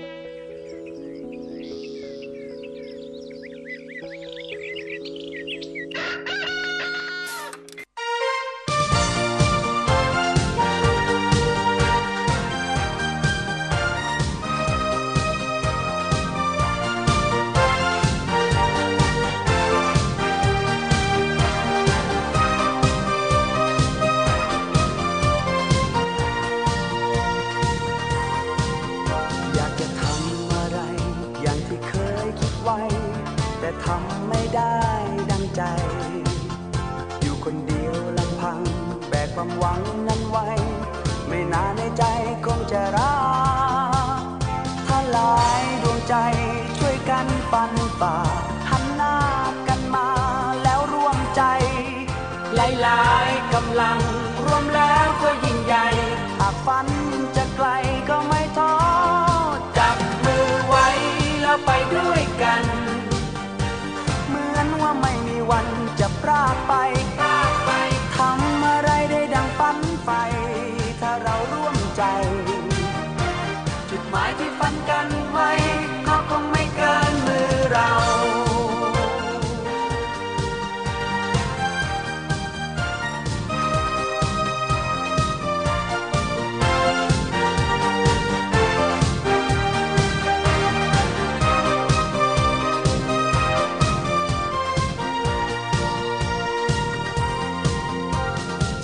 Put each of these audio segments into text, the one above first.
อ แต่ทำไม่ได้ดังใจ อยู่คนเดียวลำพัง แบกความหวังนั้นไว้ ไม่นานในใจคงจะรักถ้าหลายดวงใจช่วยกันปันฝ่าหันหน้ากันมาแล้วร่วมใจ หลายๆกำลังรวมแล้วก็ยิ่งใหญ่หากฝันจะไกล วันจะรากไปพรากไป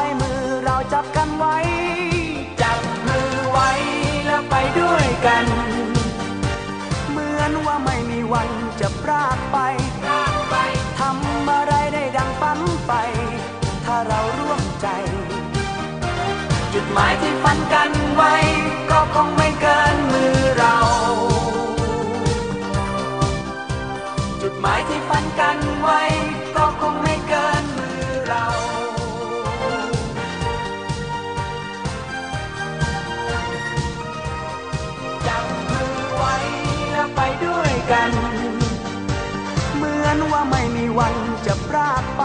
ย วันจะพรากไปพรากไป ทำอะไรได้ดังฝันไป ถ้าเราร่วมใจ จุดหมายที่ฝันกันไว้ ก็คงไม่เกินมือเรา จุดหมายที่ฝันกันไว้ ก็คงไม่เกินมือเรา วันจะพรากไป